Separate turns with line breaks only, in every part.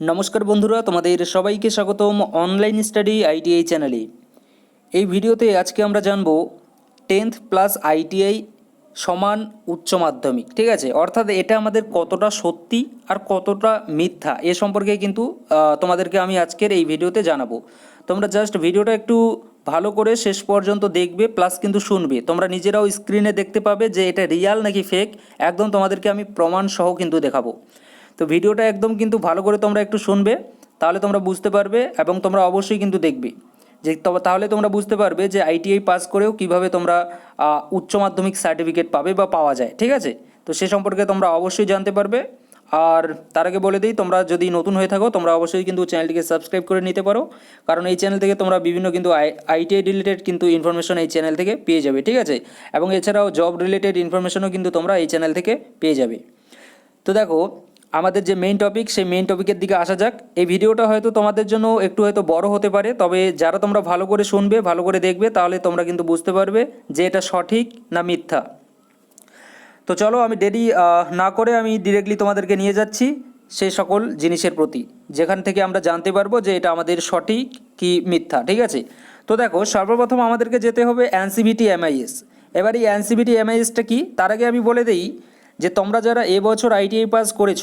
নমস্কার বন্ধুরা, তোমাদের সবাইকে স্বাগতম অনলাইন স্টাডি আইটিআই চ্যানেলে এই ভিডিওতে আজকে আমরা জানব টেন্থ প্লাস আইটিআই সমান উচ্চ মাধ্যমিক, ঠিক আছে? অর্থাৎ এটা আমাদের কতটা সত্যি আর কতটা মিথ্যা, এ সম্পর্কে কিন্তু তোমাদেরকে আমি আজকের এই ভিডিওতে জানাব। তোমরা জাস্ট ভিডিওটা একটু ভালো করে শেষ পর্যন্ত দেখবে প্লাস কিন্তু শুনবে। তোমরা নিজেরাও স্ক্রিনে দেখতে পাবে যে এটা রিয়াল নাকি ফেক একদম তোমাদেরকে আমি প্রমাণ সহ কিন্তু দেখাবো। তো ভিডিওটা একদম কিন্তু ভালো করে তোমরা একটু শুনবে, তাহলে তোমরা বুঝতে পারবে এবং তোমরা অবশ্যই কিন্তু দেখবে। যে তাহলে তোমরা বুঝতে পারবে যে আইটিআই পাস করেও কীভাবে তোমরা উচ্চ মাধ্যমিক সার্টিফিকেট পাবে বা পাওয়া যায়, ঠিক আছে? তো সে সম্পর্কে তোমরা অবশ্যই জানতে পারবে। আর তার আগে বলে দিই, তোমরা যদি নতুন হয়ে থাকো, তোমরা অবশ্যই কিন্তু চ্যানেলটিকে সাবস্ক্রাইব করে নিতে পারো। কারণ এই চ্যানেল থেকে তোমরা বিভিন্ন কিন্তু আইটিআই রিলেটেড কিন্তু ইনফরমেশন এই চ্যানেল থেকে পেয়ে যাবে, ঠিক আছে? এবং এছাড়াও জব রিলেটেড ইনফরমেশনও কিন্তু তোমরা এই চ্যানেল থেকে পেয়ে যাবে। তো দেখো আমাদের যে মেইন টপিক সেই মেইন টপিকের দিকে আসা যাক। এই ভিডিওটা হয়তো তোমাদের জন্য একটু হয়তো বড় হতে পারে, তবে যারা তোমরা ভালো করে শুনবে, ভালো করে দেখবে, তাহলে তোমরা কিন্তু বুঝতে পারবে যে এটা সঠিক না মিথ্যা। তো চলো আমি দেরি না করে আমি ডিরেক্টলি তোমাদেরকে নিয়ে যাচ্ছি সেই সকল জিনিসের প্রতি। যেখান থেকে আমরা জানতে পারব যে এটা আমাদের সঠিক কি মিথ্যা, ঠিক আছে? তো দেখো, সর্বপ্রথম আমাদেরকে যেতে হবে এনসিবিটি এমআইএস। এবার এই এনসিবিটি এমআইএসটা কি? তার আগে আমি বলে দিই যে তোমরা যারা এবছর আইটিআই পাস করেছ,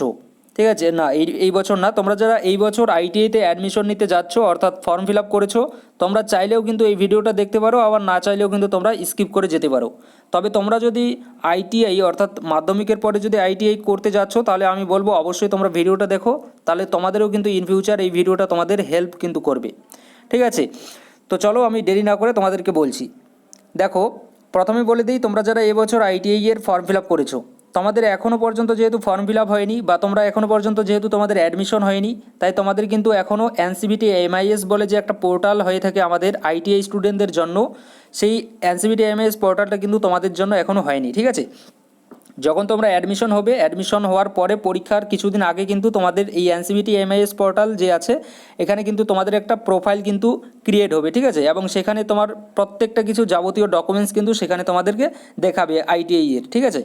ঠিক আছে? না, এই এই বছর না, তোমরা যারা এই বছর আইটিআইতে অ্যাডমিশন নিতে যাচ্ছ, অর্থাৎ ফর্ম ফিল আপ করেছ, তোমরা চাইলেও কিন্তু এই ভিডিওটা দেখতে পারো, আবার না চাইলেও কিন্তু তোমরা স্কিপ করে যেতে পারো। তবে তোমরা যদি আইটিআই অর্থাৎ মাধ্যমিকের পরে যদি আইটিআই করতে যাচ্ছ, তাহলে আমি বলব অবশ্যই তোমরা ভিডিওটা দেখো, তাহলে তোমাদেরও কিন্তু ইন ফিউচার এই ভিডিওটা তোমাদের হেল্প কিন্তু করবে। ঠিক আছে? তো চলো আমি দেরি না করে তোমাদেরকে বলছি। দেখো, প্রথমে বলে দিই, তোমরা যারা এবছর আইটিআই এর ফর্ম ফিল আপ করেছ তোমাদের এখনও পর্যন্ত যেহেতু ফর্ম ফিল আপ হয়নি বা তোমরা এখনও পর্যন্ত যেহেতু তোমাদের অ্যাডমিশন হয়নি, তাই তোমাদের কিন্তু এখনও এনসিবিটি এমআইএস বলে যে একটা পোর্টাল হয়ে থাকে আমাদের আইটিআই স্টুডেন্টদের জন্য, সেই এনসিবিটি এমআইএস পোর্টালটা কিন্তু তোমাদের জন্য এখনও হয়নি, ঠিক আছে? যখন তোমরা অ্যাডমিশন হবে অ্যাডমিশন হওয়ার পরে পরীক্ষার কিছুদিন আগে কিন্তু তোমাদের এই এনসিবিটি এমআইএস পোর্টাল যে আছে, এখানে কিন্তু তোমাদের একটা প্রোফাইল কিন্তু ক্রিয়েট হবে, ঠিক আছে? এবং সেখানে তোমার প্রত্যেকটা কিছু যাবতীয় ডকুমেন্টস কিন্তু সেখানে তোমাদেরকে দেখাবে আইটিআই এর, ঠিক আছে?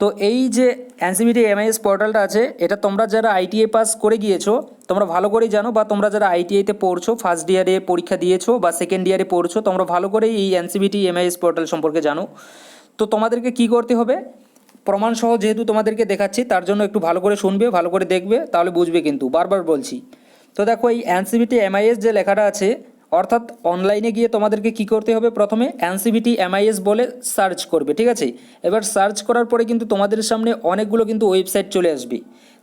তো এই যে এনসিবিটি এমআইএস পোর্টালটা আছে, এটা তোমরা যারা আইটিআই পাস করে গিয়েছো, তোমরা ভালো করেই জানো বা তোমরা যারা আইটিআইতে পড়ছো ফার্স্ট ইয়ারে পরীক্ষা দিয়েছ বা সেকেন্ড ইয়ারে পড়ছো, তোমরা ভালো করেই এই এনসিবিটি এমআইএস পোর্টাল সম্পর্কে জানো। তো তোমাদেরকে কি করতে হবে? প্রমাণসহ যেহেতু তোমাদেরকে দেখাচ্ছি, তার জন্য একটু ভালো করে শুনবে, ভালো করে দেখবে, তাহলে বুঝবে কিন্তু। বারবার বলছি। তো দেখো এই এনসিবিটি এমআইএস যে লেখাটা আছে অর্থাৎ অনলাইনে গিয়ে তোমাদেরকে কি করতে হবে? প্রথমে এনসিবিটি এমআইএস বলে সার্চ করবে, ঠিক আছে? এবার সার্চ করার পরে কিন্তু তোমাদের সামনে অনেকগুলো কিন্তু ওয়েবসাইট চলে আসবে।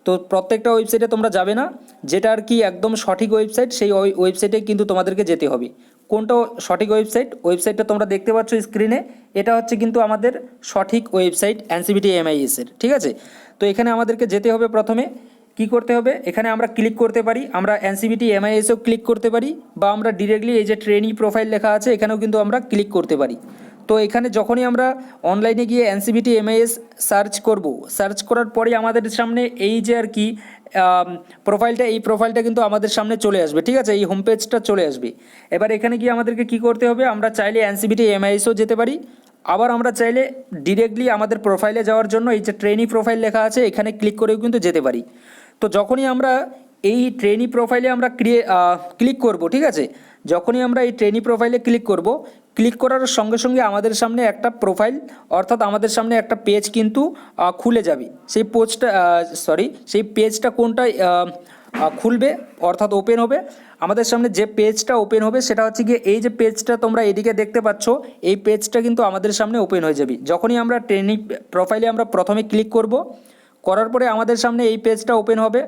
তো প্রত্যেকটা ওয়েবসাইটে তোমরা যাবে না। যেটা আর কি একদম সঠিক ওয়েবসাইট সেই ওয়েবসাইটে কিন্তু তোমাদেরকে যেতে হবে। কোনটা সঠিক ওয়েবসাইট ওয়েবসাইটটা তোমরা দেখতে পাচ্ছ স্ক্রিনে এটা হচ্ছে কিন্তু আমাদের সঠিক ওয়েবসাইট এনসিবিটি এমআইএসের ঠিক আছে? তো এখানে আমাদেরকে যেতে হবে প্রথমে। কি করতে হবে? এখানে আমরা ক্লিক করতে পারি, আমরা এনসিবিটি এমআইএসও ক্লিক করতে পারি, বা আমরা ডিরেক্টলি এই যে ট্রেনিং প্রোফাইল লেখা আছে, এখানেও কিন্তু আমরা ক্লিক করতে পারি। তো এখানে যখনই আমরা অনলাইনে গিয়ে এনসিবিটি এমআইএস সার্চ করব সার্চ করার পরে আমাদের সামনে এই যে আর কি প্রোফাইলটা এই প্রোফাইলটা কিন্তু আমাদের সামনে চলে আসবে, ঠিক আছে? এই হোম পেজটা চলে আসবে। এবার এখানে গিয়ে আমাদেরকে কি করতে হবে? আমরা চাইলে এনসিবিটি এমআইএসও যেতে পারি। আবার আমরা চাইলে ডিরেক্টলি আমাদের প্রোফাইলে যাওয়ার জন্য এই যে ট্রেনি প্রোফাইল লেখা আছে এখানে ক্লিক করেও কিন্তু যেতে পারি। তো যখনই আমরা এই ট্রেনি প্রোফাইলে আমরা ক্রিয়ে ক্লিক করব ঠিক আছে? যখনই আমরা এই ট্রেনি প্রোফাইলে ক্লিক করব ক্লিক করার সঙ্গে সঙ্গে আমাদের সামনে একটা প্রোফাইল অর্থাৎ আমাদের সামনে একটা পেজ কিন্তু খুলে যাবে। সেই পোজটা সরি সেই পেজটা কোনটা আহ, আহ, খুলবে, অর্থাৎ ওপেন হবে। আমাদের সামনে যে পেজটা ওপেন হবে, সেটা হচ্ছে গিয়ে এই যে পেজটা তোমরা এদিকে দেখতে পাচ্ছ, এই পেজটা কিন্তু আমাদের সামনে ওপেন হয়ে যাবে। যখনই আমরা ট্রেনিং প্রোফাইলে আমরা প্রথমে ক্লিক করব, করার পরে আমাদের সামনে এই পেজটা ওপেন হবে।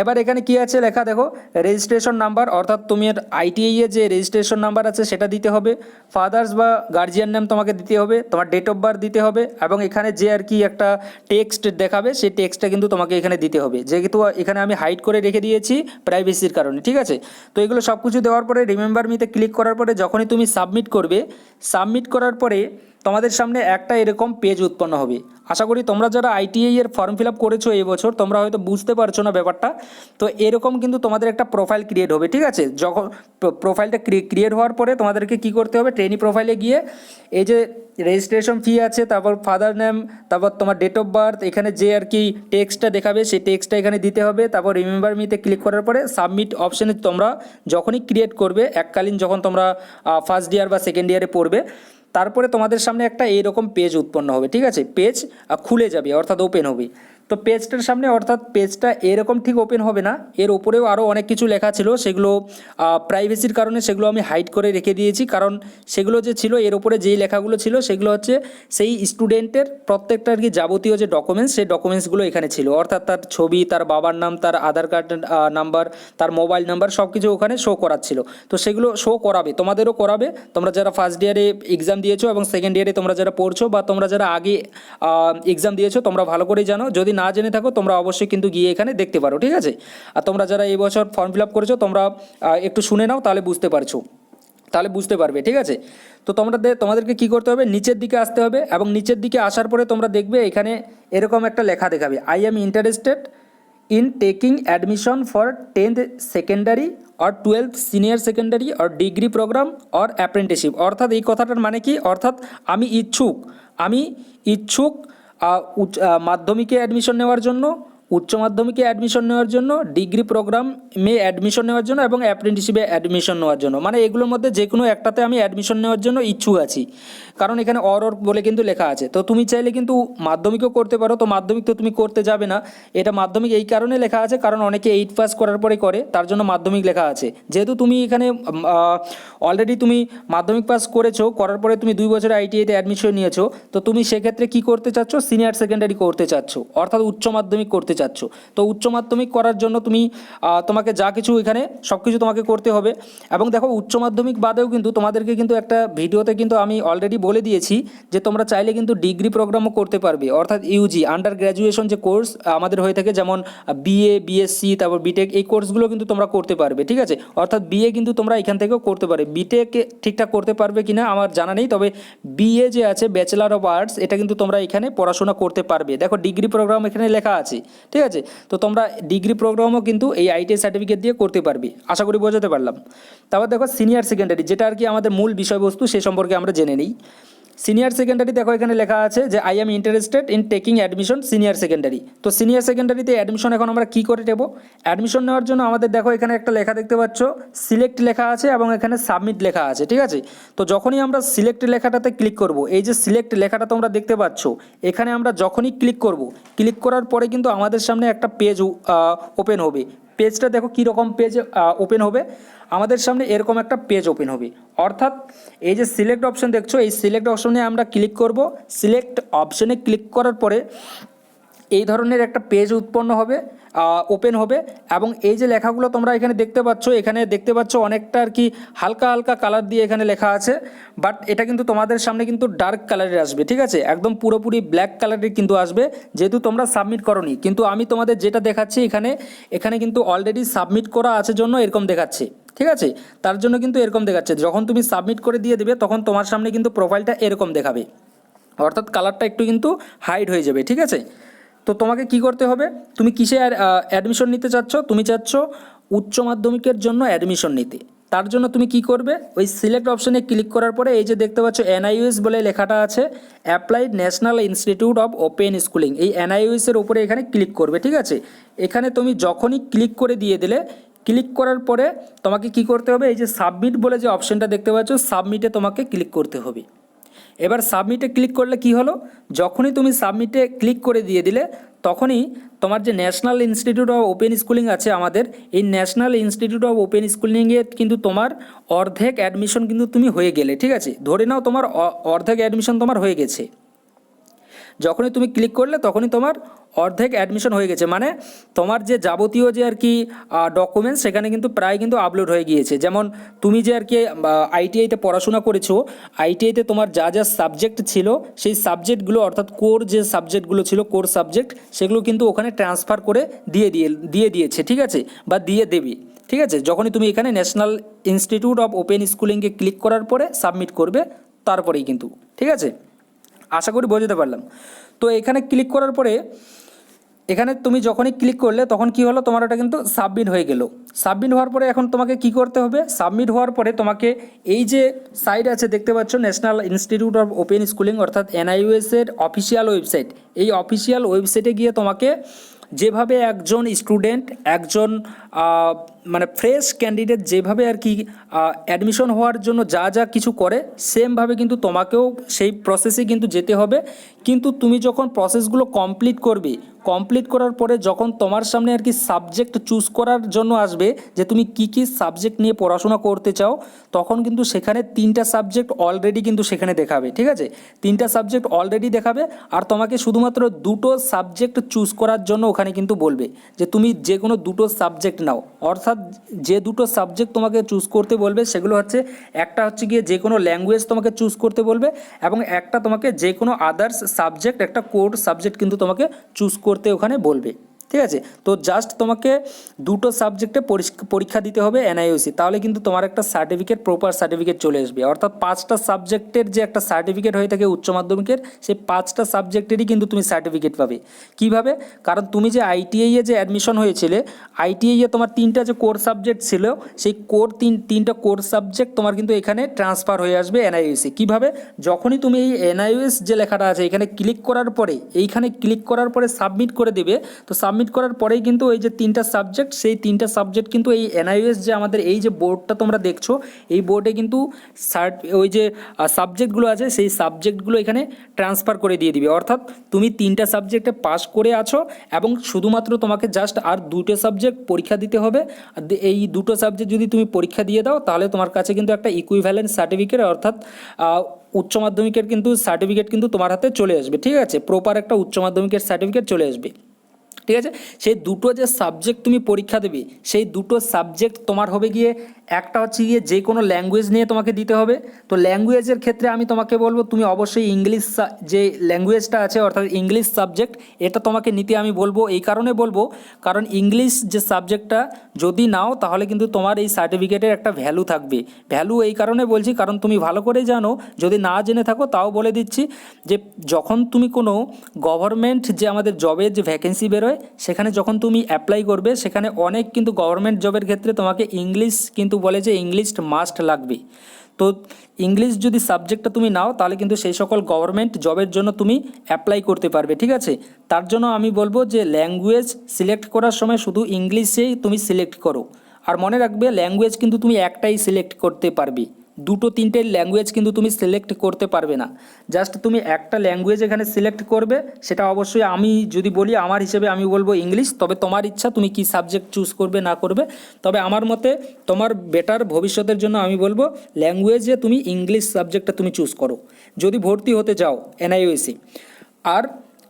এবার এখানে কি আছে লেখা? দেখো রেজিস্ট্রেশন নাম্বার অর্থাৎ তুমি আইটিআই এর যে রেজিস্ট্রেশন নাম্বার আছে সেটা দিতে হবে। ফাদার্স বা গার্জিয়ান নেম তোমাকে দিতে হবে, তোমার ডেট অফ বার্থ দিতে হবে, এবং এখানে যে আর কি একটা টেক্সট দেখাবে, সেই টেক্সটটা কিন্তু তোমাকে এখানে দিতে হবে। যেহেতু এখানে আমি হাইড করে রেখে দিয়েছি প্রাইভেসির কারণে, ঠিক আছে? তো এগুলো সব কিছু দেওয়ার পরে রিমেম্বার মিতে ক্লিক করার পরে, যখনই তুমি সাবমিট করবে সাবমিট করার পরে তোমাদের সামনে একটা এরকম পেজ উৎপন্ন হবে। আশা করি তোমরা যারা আইটিআই এর ফর্ম ফিল আপ করেছ এই বছর, তোমরা হয়তো বুঝতে পারছ না ব্যাপারটা। তো এরকম কিন্তু তোমাদের একটা প্রোফাইল ক্রিয়েট হবে, ঠিক আছে? যখন প্রোফাইলটা ক্রিয়েট হওয়ার পরে তোমাদেরকে কি করতে হবে? ট্রেনি প্রোফাইলে গিয়ে এই যে রেজিস্ট্রেশন ফি আছে, তারপর ফাদার নেম তারপর তোমার ডেট অফ বার্থ এখানে যে আর কি টেক্সটটা দেখাবে, সেই টেক্সটটা এখানে দিতে হবে। তারপর রিমেম্বার মিতে ক্লিক করার পরে সাবমিট অপশানে তোমরা যখনই ক্রিয়েট করবে, এককালীন যখন তোমরা ফার্স্ট ইয়ার বা সেকেন্ড ইয়ারে পড়বে তারপরে তোমাদের সামনে একটা এইরকম পেজ উৎপন্ন হবে, ঠিক আছে? পেজ খুলে যাবে, অর্থাৎ ওপেন হবে। তো পেজটার সামনে অর্থাৎ পেজটা এরকম ঠিক ওপেন হবে না। এর ওপরেও আরও অনেক কিছু লেখা ছিল, সেগুলো প্রাইভেসির কারণে সেগুলো আমি হাইড করে রেখে দিয়েছি। কারণ সেগুলো যে ছিল, এর ওপরে যেই লেখাগুলো ছিল, সেগুলো হচ্ছে সেই স্টুডেন্টের প্রত্যেকটা আর কি যাবতীয় যে ডকুমেন্টস সেই ডকুমেন্টসগুলো এখানে ছিল। অর্থাৎ তার ছবি, তার বাবার নাম, তার আধার কার্ড নাম্বার তার মোবাইল নাম্বার সব কিছু ওখানে শো করাচ্ছিল। তো সেগুলো শো করাবে, তোমাদেরও করাবে। তোমরা যারা ফার্স্ট ইয়ারে এক্সাম দিয়েছ এবং সেকেন্ড ইয়ারে তোমরা যারা পড়ছো বা তোমরা যারা আগে এক্সাম দিয়েছ, তোমরা ভালো করেই জানো। যদি না জেনে থাকো, তোমরা অবশ্যই কিন্তু গিয়ে এখানে দেখতে পারো, ঠিক আছে? আর তোমরা যারা এই বছর ফর্ম ফিল আপ করেছ, তোমরা একটু শুনে নাও, তাহলে বুঝতে পারছ। তাহলে বুঝতে পারবে, ঠিক আছে? তো তোমাদের তোমাদেরকে কি করতে হবে? নিচের দিকে আসতে হবে এবং নিচের দিকে আসার পরে তোমরা দেখবে এখানে এরকম একটা লেখা দেখাবে। I am interested in taking admission for tenth secondary or twelve senior secondary or degree program or apprenticeship অর্থাৎ এই কথাটার মানে কি? অর্থাৎ আমি ইচ্ছুক আমি ইচ্ছুক মাধ্যমিকে অ্যাডমিশন নেওয়ার জন্য, উচ্চ মাধ্যমিকে অ্যাডমিশন নেওয়ার জন্য ডিগ্রি প্রোগ্রাম প্রোগ্রামে অ্যাডমিশন নেওয়ার জন্য এবং অ্যাপ্রেন্টিসশিপে অ্যাডমিশন নেওয়ার জন্য। মানে এগুলোর মধ্যে যে কোনো একটাতে আমি অ্যাডমিশন নেওয়ার জন্য ইচ্ছুক আছি। কারণ এখানে অর অর বলে কিন্তু লেখা আছে। তো তুমি চাইলে কিন্তু মাধ্যমিকও করতে পারো, তো মাধ্যমিক তো তুমি করতে যাবে না। এটা মাধ্যমিক এই কারণে লেখা আছে, কারণ অনেকে এইট পাস করার পরে করে, তার জন্য মাধ্যমিক লেখা আছে। যেহেতু তুমি এখানে অলরেডি তুমি মাধ্যমিক পাস করেছ, করার পরে তুমি দুই বছর আইটিআইতে অ্যাডমিশন নিয়েছো, তো তুমি সেক্ষেত্রে কি করতে চাচ্ছ? সিনিয়র সেকেন্ডারি করতে চাচ্ছ, অর্থাৎ উচ্চ মাধ্যমিক করতে চাচ্ছ। তো উচ্চ মাধ্যমিক করার জন্য তুমি তোমাকে যা কিছু এখানে সব কিছু তোমাকে করতে হবে। এবং দেখো, উচ্চ মাধ্যমিক বাদেও কিন্তু তোমাদেরকে কিন্তু একটা ভিডিওতে কিন্তু আমি অলরেডি বলে দিয়েছি যে তোমরা চাইলে কিন্তু ডিগ্রি প্রোগ্রামও করতে পারবে। অর্থাৎ ইউজি আন্ডার গ্র্যাজুয়েশন যে কোর্স আমাদের হয়ে থাকে যেমন বিএ বিএসসি তারপর বিটেক এই কোর্সগুলো কিন্তু তোমরা করতে পারবে, ঠিক আছে? অর্থাৎ বিএ কিন্তু তোমরা এখান থেকেও করতে পারবে। বিটেক ঠিকঠাক করতে পারবে কি না আমার জানা নেই, তবে বিএ যে আছে ব্যাচেলার অফ আর্টস এটা কিন্তু তোমরা এখানে পড়াশোনা করতে পারবে। দেখো, ডিগ্রি প্রোগ্রাম এখানে লেখা আছে, ঠিক আছে? তো তোমরা ডিগ্রি প্রোগ্রামও কিন্তু এই আইটিআই সার্টিফিকেট দিয়ে করতে পারবে। আশা করি বোঝাতে পারলাম। তারপর দেখো সিনিয়র সেকেন্ডারি যেটা আর কি আমাদের মূল বিষয়বস্তু, সে সম্পর্কে আমরা জেনে নিই। সিনিয়র সেকেন্ডারি দেখো এখানে লেখা আছে যে I am interested in taking admission senior secondary তো সিনিয়র সেকেন্ডারিতে অ্যাডমিশন এখন আমরা কী করে নেব? অ্যাডমিশন নেওয়ার জন্য আমাদের দেখো এখানে একটা লেখা দেখতে পাচ্ছ সিলেক্ট লেখা আছে এবং এখানে সাবমিট লেখা আছে, ঠিক আছে? তো যখনই আমরা সিলেক্ট লেখাটাতে ক্লিক করব, এই যে সিলেক্ট লেখাটা তোমরা দেখতে পাচ্ছ, এখানে আমরা যখনই ক্লিক করব ক্লিক করার পরে কিন্তু আমাদের সামনে একটা পেজ ওপেন হবে। পেজটা দেখো কীরকম পেজ ওপেন হবে। আমাদের সামনে এরকম একটা পেজ ওপেন হবে। অর্থাৎ এই যে সিলেক্ট অপশন দেখছ, এই সিলেক্ট অপশনে আমরা ক্লিক করব। সিলেক্ট অপশনে ক্লিক করার পরে এই ধরনের একটা পেজ উৎপন্ন হবে ওপেন হবে এবং এই যে লেখাগুলো তোমরা এখানে দেখতে পাচ্ছ, এখানে দেখতে পাচ্ছ অনেকটা আর কি হালকা হালকা কালার দিয়ে এখানে লেখা আছে বাট এটা কিন্তু তোমাদের সামনে কিন্তু ডার্ক কালারের আসবে, ঠিক আছে? একদম পুরোপুরি ব্ল্যাক কালারের কিন্তু আসবে, যেহেতু তোমরা সাবমিট করনি। কিন্তু আমি তোমাদের যেটা দেখাচ্ছি এখানে এখানে কিন্তু অলরেডি সাবমিট করা আছে জন্য এরকম দেখাচ্ছে, ঠিক আছে? তার জন্য কিন্তু এরকম দেখাচ্ছে, যখন তুমি সাবমিট করে দিয়ে দেবে, তখন তোমার সামনে কিন্তু প্রোফাইলটা এরকম দেখাবে, অর্থাৎ কালারটা একটু কিন্তু হাইড হয়ে যাবে, ঠিক আছে? তো তোমাকে কি করতে হবে? তুমি কিসে অ্যাডমিশন নিতে চাচ্ছ? তুমি চাচ্ছ উচ্চ মাধ্যমিকের জন্য অ্যাডমিশন নিতে। তার জন্য তুমি কি করবে? ওই সিলেক্ট অপশনে ক্লিক করার পরে এই যে দেখতে পাচ্ছ এনআইউএস বলে লেখাটা আছে applied national institute of open schooling এই এনআইউএস এর উপরে এখানে ক্লিক করবে, ঠিক আছে? এখানে তুমি যখনই ক্লিক করে দিয়ে দিলে ক্লিক করার পরে তোমাকে কি করতে হবে? এই যে সাবমিট বলে যে অপশনটা দেখতে পাচ্ছ সাবমিটে তোমাকে ক্লিক করতে হবে। এবার সাবমিটে ক্লিক করলে কি হলো? যখনই তুমি সাবমিটে ক্লিক করে দিয়ে দিলে, তখনই তোমার যে national institute of open schooling আছে আমাদের, এই ন্যাশনাল ইনস্টিটিউট অফ ওপেন স্কুলিংয়ে কিন্তু তোমার অর্ধেক অ্যাডমিশন কিন্তু তুমি হয়ে গেলে, ঠিক আছে? ধরে নাও তোমার অর্ধেক অ্যাডমিশন তোমার হয়ে গেছে। যখনই তুমি ক্লিক করলে তখনই তোমার অর্ধেক অ্যাডমিশন হয়ে গেছে। মানে তোমার যে যাবতীয় যে আর কি ডকুমেন্টস সেখানে কিন্তু প্রায় কিন্তু আপলোড হয়ে গিয়েছে। যেমন তুমি যে আর কি আইটিআইতে পড়াশোনা করেছ আইটিআইতে তোমার যা যা সাবজেক্ট ছিল, সেই সাবজেক্টগুলো অর্থাৎ কোর যে সাবজেক্টগুলো ছিল কোর সাবজেক্ট সেগুলো কিন্তু ওখানে ট্রান্সফার করে দিয়ে দিয়ে দিয়ে দিয়েছে, ঠিক আছে? বা দিয়ে দেবে, ঠিক আছে? যখনই তুমি এখানে ন্যাশনাল ইনস্টিটিউট অফ ওপেন স্কুলিংকে ক্লিক করার পরে সাবমিট করবে, তারপরেই কিন্তু, ঠিক আছে? আশা করি বোঝাতে পারলাম। তো এখানে ক্লিক করার পরে, এখানে তুমি যখনই ক্লিক করলে তখন কি হলো? তোমার ওটা কিন্তু সাবমিট হয়ে গেল। সাবমিট হওয়ার পরে এখন তোমাকে কি করতে হবে? সাবমিট হওয়ার পরে তোমাকে এই যে সাইট আছে, দেখতে পাচ্ছ national institute of open schooling অর্থাৎ এনআইউএস এর অফিসিয়াল ওয়েবসাইট এই অফিসিয়াল ওয়েবসাইটে গিয়ে তোমাকে যেভাবে একজন স্টুডেন্ট একজন মানে ফ্রেশ ক্যান্ডিডেট যেভাবে আর কি অ্যাডমিশন হওয়ার জন্য যা যা কিছু করে সেমভাবে কিন্তু তোমাকেও সেই প্রসেসে কিন্তু যেতে হবে। কিন্তু তুমি যখন প্রসেসগুলো কমপ্লিট করবে কমপ্লিট করার পরে যখন তোমার সামনে আর কি সাবজেক্ট চুজ করার জন্য আসবে, যে তুমি কি কি সাবজেক্ট নিয়ে পড়াশোনা করতে চাও, তখন কিন্তু সেখানে তিনটা সাবজেক্ট অলরেডি কিন্তু সেখানে দেখাবে, ঠিক আছে? তিনটা সাবজেক্ট অলরেডি দেখাবে, আর তোমাকে শুধুমাত্র দুটো সাবজেক্ট চুজ করার জন্য ওখানে কিন্তু বলবে, যে তুমি যে কোনো দুটো সাবজেক্ট নাও। অর্থাৎ যে দুটো সাবজেক্ট তোমাকে চুজ করতে বলবে, সেগুলো হচ্ছে একটা হচ্ছে গিয়ে যে কোনো ল্যাঙ্গুয়েজ তোমাকে চুজ করতে বলবে এবং একটা তোমাকে যে কোনো আদার্স সাবজেক্ট একটা কোর সাবজেক্ট কিন্তু তোমাকে চুজ করতে ওখানে বলবে। ঠিক আছে? তো জাস্ট তোমাকে দুটো সাবজেক্টে পরীক্ষা দিতে হবে এনআইওসি তাহলে কিন্তু তোমার একটা সার্টিফিকেট প্রপার সার্টিফিকেট চলে আসবে। অর্থাৎ পাঁচটা সাবজেক্টের যে একটা সার্টিফিকেট হয়ে থাকে উচ্চ মাধ্যমিকের, সেই পাঁচটা সাবজেক্টেরই কিন্তু তুমি সার্টিফিকেট পাবে। কীভাবে? কারণ তুমি যে আইটিআইয়ে যে অ্যাডমিশন হয়েছিলে আইটিআইয়ে তোমার তিনটা যে কোর সাবজেক্ট ছিল, সেই কোর তিন, তিনটা কোর সাবজেক্ট তোমার কিন্তু এখানে ট্রান্সফার হয়ে আসবে এনআইওসি কীভাবে? যখনই তুমি এই এনআইওএস যে লেখাটা আছে, এখানে ক্লিক করার পরে, এইখানে ক্লিক করার পরে সাবমিট করে দেবে, তো করার পরেই কিন্তু ওই যে তিনটা সাবজেক্ট সেই তিনটা সাবজেক্ট কিন্তু এই এনআইএস যে আমাদের এই যে বোর্ডটা তোমরা দেখছ, এই বোর্ডে কিন্তু ওই যে সাবজেক্টগুলো আছে, সেই সাবজেক্টগুলো এখানে ট্রান্সফার করে দিয়ে দিবে। অর্থাৎ তুমি তিনটা সাবজেক্টে পাস করে আছো এবং শুধুমাত্র তোমাকে জাস্ট আর দুটো সাবজেক্ট পরীক্ষা দিতে হবে। এই দুটো সাবজেক্ট যদি তুমি পরীক্ষা দিয়ে দাও, তাহলে তোমার কাছে কিন্তু একটা ইকুইভ্যালেন্ট সার্টিফিকেট অর্থাৎ উচ্চ মাধ্যমিকের কিন্তু সার্টিফিকেট কিন্তু তোমার হাতে চলে আসবে। ঠিক আছে? প্রপার একটা উচ্চ মাধ্যমিকের সার্টিফিকেট চলে আসবে। ঠিক আছে? সেই দুটো যে সাবজেক্ট তুমি পরীক্ষা দেবে, সেই দুটো সাবজেক্ট তোমার হবে গিয়ে, একটা হচ্ছে গিয়ে যে কোনো ল্যাঙ্গুয়েজ নিয়ে তোমাকে দিতে হবে। তো ল্যাঙ্গুয়েজের ক্ষেত্রে আমি তোমাকে বলব, তুমি অবশ্যই ইংলিশ যে ল্যাঙ্গুয়েজটা আছে, অর্থাৎ ইংলিশ সাবজেক্ট এটা তোমাকে নিতে আমি বলব, এই কারণে বলব, কারণ ইংলিশ যে সাবজেক্টটা যদি নাও, তাহলে কিন্তু তোমার এই সার্টিফিকেটের একটা ভ্যালু থাকবে। ভ্যালু এই কারণে বলছি, কারণ তুমি ভালো করেই জানো, যদি না জেনে থাকো, তাও বলে দিচ্ছি যে, যখন তুমি কোনো গভর্নমেন্ট যে আমাদের জবের যে ভ্যাকেন্সি বেরোয় সেখানে যখন তুমি অ্যাপ্লাই করবে, সেখানে অনেক কিন্তু গভর্নমেন্ট জবের ক্ষেত্রে তোমাকে ইংলিশ কিন্তু বলে যে ইংলিশ মাস্ট লাগবে। তো ইংলিশ যদি সাবজেক্টটা তুমি নাও, তাহলে কিন্তু সেই সকল গভর্নমেন্ট জবের জন্য তুমি অ্যাপ্লাই করতে পারবে, ঠিক আছে? তার জন্য আমি বলব যে ল্যাঙ্গুয়েজ সিলেক্ট করার সময় শুধু ইংলিশেই তুমি সিলেক্ট করো। আর মনে রাখবে ল্যাঙ্গুয়েজ কিন্তু তুমি একটাই সিলেক্ট করতে পারবে। দুটো তিনটে ল্যাঙ্গুয়েজ কিন্তু তুমি সিলেক্ট করতে পারবে না। জাস্ট তুমি একটা ল্যাঙ্গুয়েজ এখানে সিলেক্ট করবে, সেটা অবশ্যই আমি যদি বলি, আমার হিসেবে আমি বলব ইংলিশ তবে তোমার ইচ্ছা তুমি কি সাবজেক্ট চুজ করবে, না করবে। তবে আমার মতে তোমার বেটার ভবিষ্যতের জন্য আমি বলব ল্যাঙ্গুয়েজে তুমি ইংলিশ সাবজেক্টটা তুমি চুজ করো। যদি ভর্তি হতে যাও এনআইওএসি আর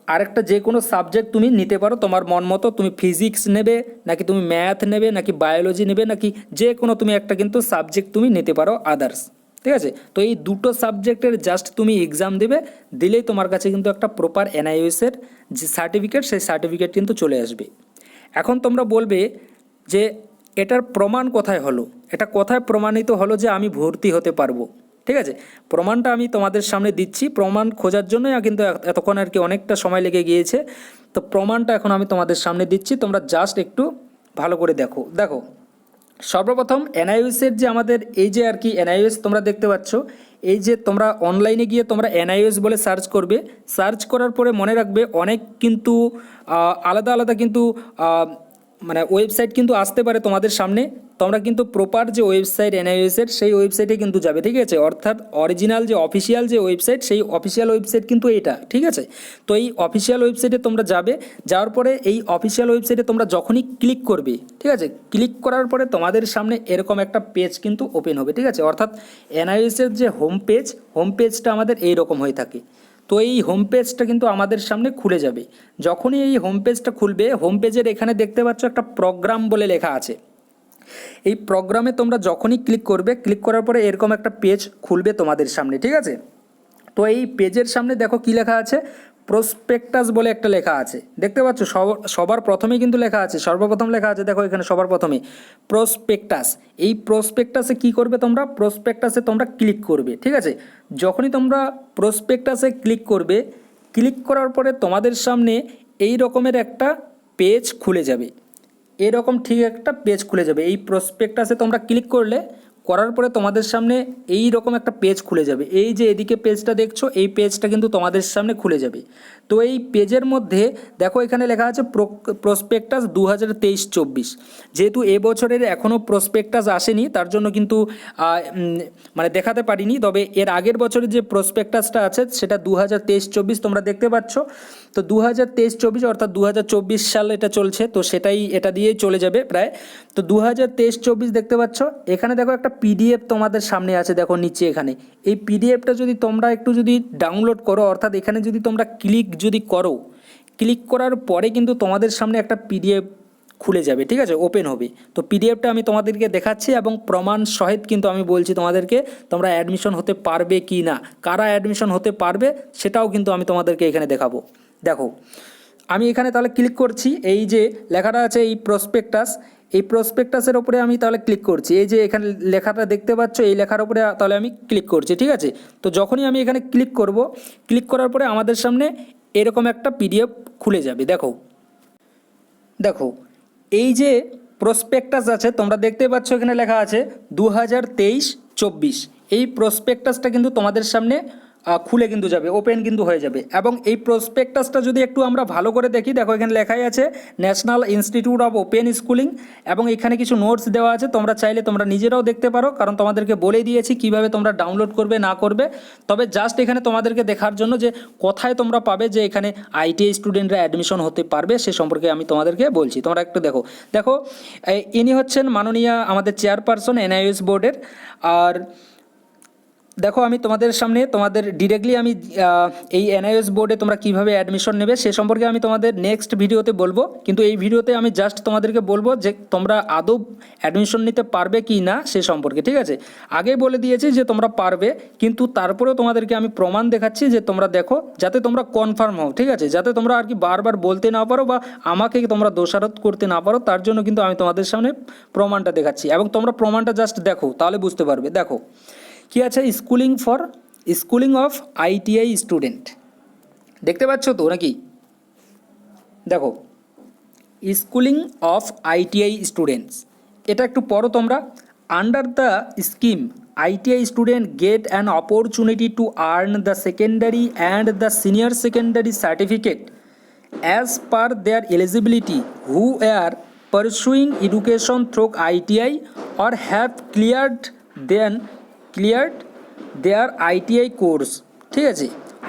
আরেকটা যে কোনো সাবজেক্ট তুমি নিতে পারো, তোমার মন মতো তুমি ফিজিক্স নেবে, নাকি তুমি ম্যাথ নেবে, নাকি বায়োলজি নেবে, নাকি যে কোনো তুমি একটা কিন্তু সাবজেক্ট তুমি নিতে পারো আদার্স ঠিক আছে? তো এই দুটো সাবজেক্টের জাস্ট তুমি এক্সাম দেবে, দিলেই তোমার কাছে কিন্তু একটা প্রপার এনআইএসের যে সার্টিফিকেট সেই সার্টিফিকেট কিন্তু চলে আসবে। এখন তোমরা বলবে যে এটার প্রমাণ কোথায় হলো? এটা কোথায় প্রমাণিত হলো যে আমি ভর্তি হতে পারব? ঠিক আছে? প্রমাণটা আমি তোমাদের সামনে দিচ্ছি। প্রমাণ খোঁজার জন্যই কিন্তু এতক্ষণ আর কি অনেকটা সময় লেগে গিয়েছে। তো প্রমাণটা এখন আমি তোমাদের সামনে দিচ্ছি। তোমরা জাস্ট একটু ভালো করে দেখো। দেখো, সর্বপ্রথম এনআইএসের যে আমাদের এই যে আর কি এনআইএস তোমরা দেখতে পাচ্ছ, এই যে তোমরা অনলাইনে গিয়ে তোমরা এনআইএস বলে সার্চ করবে। সার্চ করার পরে মনে রাখবে অনেক কিন্তু আলাদা আলাদা কিন্তু মানে ওয়েবসাইট কিন্তু আসতে পারে তোমাদের সামনে। তোমরা কিন্তু প্রপার যে ওয়েবসাইট এনআইএসের সেই ওয়েবসাইটে কিন্তু যাবে, ঠিক আছে? অর্থাৎ অরিজিনাল যে অফিসিয়াল যে ওয়েবসাইট সেই অফিসিয়াল ওয়েবসাইট কিন্তু এটা, ঠিক আছে? তো এই অফিসিয়াল ওয়েবসাইটে তোমরা যাবে, যাওয়ার পরে এই অফিসিয়াল ওয়েবসাইটে তোমরা যখনই ক্লিক করবে, ঠিক আছে? ক্লিক করার পরে তোমাদের সামনে এরকম একটা পেজ কিন্তু ওপেন হবে, ঠিক আছে? অর্থাৎ এনআইএসের যে হোম পেজ হোম পেজটা আমাদের এই রকম হয়ে থাকে। তো এই হোম পেজটা কিন্তু আমাদের সামনে খুলে যাবে। যখনই এই হোম পেজটা খুলবে হোম পেজের এখানে দেখতে পাচ্ছ একটা প্রোগ্রাম বলে লেখা আছে। এই প্রোগ্রামে তোমরা যখনই ক্লিক করবে ক্লিক করার পরে এরকম একটা পেজ খুলবে তোমাদের সামনে, ঠিক আছে? তো এই পেজের সামনে দেখো কি লেখা আছে? প্রসপেক্টাস বলে একটা লেখা আছে। দেখতে পাচ্ছ, সব- সবার প্রথমেই কিন্তু লেখা আছে, সর্বপ্রথম লেখা আছে, দেখো এখানে সবার প্রথমে প্রসপেক্টাস এই প্রসপেক্টাসে কি করবে তোমরা? প্রসপেক্টাসে তোমরা ক্লিক করবে, ঠিক আছে? যখনই তোমরা প্রসপেক্টাসে ক্লিক করবে ক্লিক করার পরে তোমাদের সামনে এই রকমের একটা পেজ খুলে যাবে। এরকম ঠিক একটা পেজ খুলে যাবে। এই প্রসপেক্টাসে তোমরা ক্লিক করলে করার পরে তোমাদের সামনে এই রকম একটা পেজ খুলে যাবে। এই যে এদিকে পেজটা দেখছ, এই পেজটা কিন্তু তোমাদের সামনে খুলে যাবে। তো এই পেজের মধ্যে দেখো এখানে লেখা আছে প্রসপেক্টাস দু হাজার তেইশ চব্বিশ। যেহেতু এবছরের এখনও প্রসপেক্টাস আসেনি, তার জন্য কিন্তু মানে দেখাতে পারিনি। তবে এর আগের বছরের যে প্রসপেক্টাসটা আছে, সেটা দু হাজার তেইশ চব্বিশ তোমরা দেখতে পাচ্ছ। তো দু হাজার তেইশ চব্বিশ অর্থাৎ দু হাজার চব্বিশ সাল এটা চলছে, তো সেটাই এটা দিয়েই চলে যাবে প্রায়। তো দু হাজার তেইশ চব্বিশ দেখতে পাচ্ছ, এখানে দেখো একটা পিডিএফ তোমাদের সামনে আছে, দেখো নিচে এখানে। এই পিডিএফটা যদি তোমরা একটু যদি ডাউনলোড করো, অর্থাৎ এখানে যদি তোমরা ক্লিক যদি করো, ক্লিক করার পরে কিন্তু তোমাদের সামনে একটা পিডিএফ খুলে যাবে, ঠিক আছে? ওপেন হবে। তো পিডিএফটা আমি তোমাদেরকে দেখাচ্ছি এবং প্রমাণ সহিত কিন্তু আমি বলছি তোমাদেরকে, তোমরা অ্যাডমিশন হতে পারবে কি না, কারা অ্যাডমিশন হতে পারবে, সেটাও কিন্তু আমি তোমাদেরকে এখানে দেখাবো। দেখো, আমি এখানে তাহলে ক্লিক করছি, এই যে লেখাটা আছে এই প্রসপেক্টাস এই প্রসপেক্টাসের ওপরে আমি তাহলে ক্লিক করছি। এই যে এখানে লেখাটা দেখতে পাচ্ছ, এই লেখার উপরে তাহলে আমি ক্লিক করছি, ঠিক আছে? তো যখনই আমি এখানে ক্লিক করব ক্লিক করার পরে আমাদের সামনে এরকম একটা পিডিএফ খুলে যাবে, দেখো। দেখো, এই যে প্রসপেক্টাস আছে, তোমরা দেখতে পাচ্ছ এখানে লেখা আছে দু হাজার তেইশ চব্বিশ। এই প্রসপেক্টাসটা কিন্তু তোমাদের সামনে খুলে কিন্তু যাবে ওপেন কিন্তু হয়ে যাবে। এবং এই প্রসপেক্টাসটা যদি একটু আমরা ভালো করে দেখি, দেখো এখানে লেখাই আছে national institute of open schooling এবং এখানে কিছু নোটস দেওয়া আছে, তোমরা চাইলে তোমরা নিজেরাও দেখতে পারো, কারণ তোমাদেরকে বলে দিয়েছি কীভাবে তোমরা ডাউনলোড করবে, না করবে। তবে জাস্ট এখানে তোমাদেরকে দেখার জন্য যে কোথায় তোমরা পাবে যে এখানে আইটিআই স্টুডেন্টরা অ্যাডমিশন হতে পারবে, সে সম্পর্কে আমি তোমাদেরকে বলছি। তোমরা একটু দেখো। দেখো ইনি হচ্ছেন মাননীয় আমাদের চেয়ারপারসন এনআইএস বোর্ডের আর দেখো, আমি তোমাদের সামনে, তোমাদের ডিরেক্টলি আমি এই এনআইএস বোর্ডে তোমরা কীভাবে অ্যাডমিশন নেবে, সে সম্পর্কে আমি তোমাদের নেক্সট ভিডিওতে বলব। কিন্তু এই ভিডিওতে আমি জাস্ট তোমাদেরকে বলব যে, তোমরা আদৌ অ্যাডমিশন নিতে পারবে কি না, সে সম্পর্কে, ঠিক আছে? আগে বলে দিয়েছি যে, তোমরা পারবে, কিন্তু তারপরেও তোমাদেরকে আমি প্রমাণ দেখাচ্ছি যে, তোমরা দেখো, যাতে তোমরা কনফার্ম হও, ঠিক আছে? যাতে তোমরা আর কি বারবার বলতে না পারো বা আমাকে তোমরা দোষারোপ করতে না পারো, তার জন্য কিন্তু আমি তোমাদের সামনে প্রমাণটা দেখাচ্ছি। এবং তোমরা প্রমাণটা জাস্ট দেখো, তাহলে বুঝতে পারবে। দেখো কি আছে schooling for? Schooling of ITI student. দেখতে পাচ্ছ তো নাকি? দেখো, স্কুলিং অফ আইটিআই স্টুডেন্টস। এটা একটু পড়ো তোমরা। Under the scheme ITI student get an opportunity to earn the secondary and the senior secondary certificate as per their eligibility, who are pursuing education through ITI or have cleared then cleared their ITI course ঠিক আছে?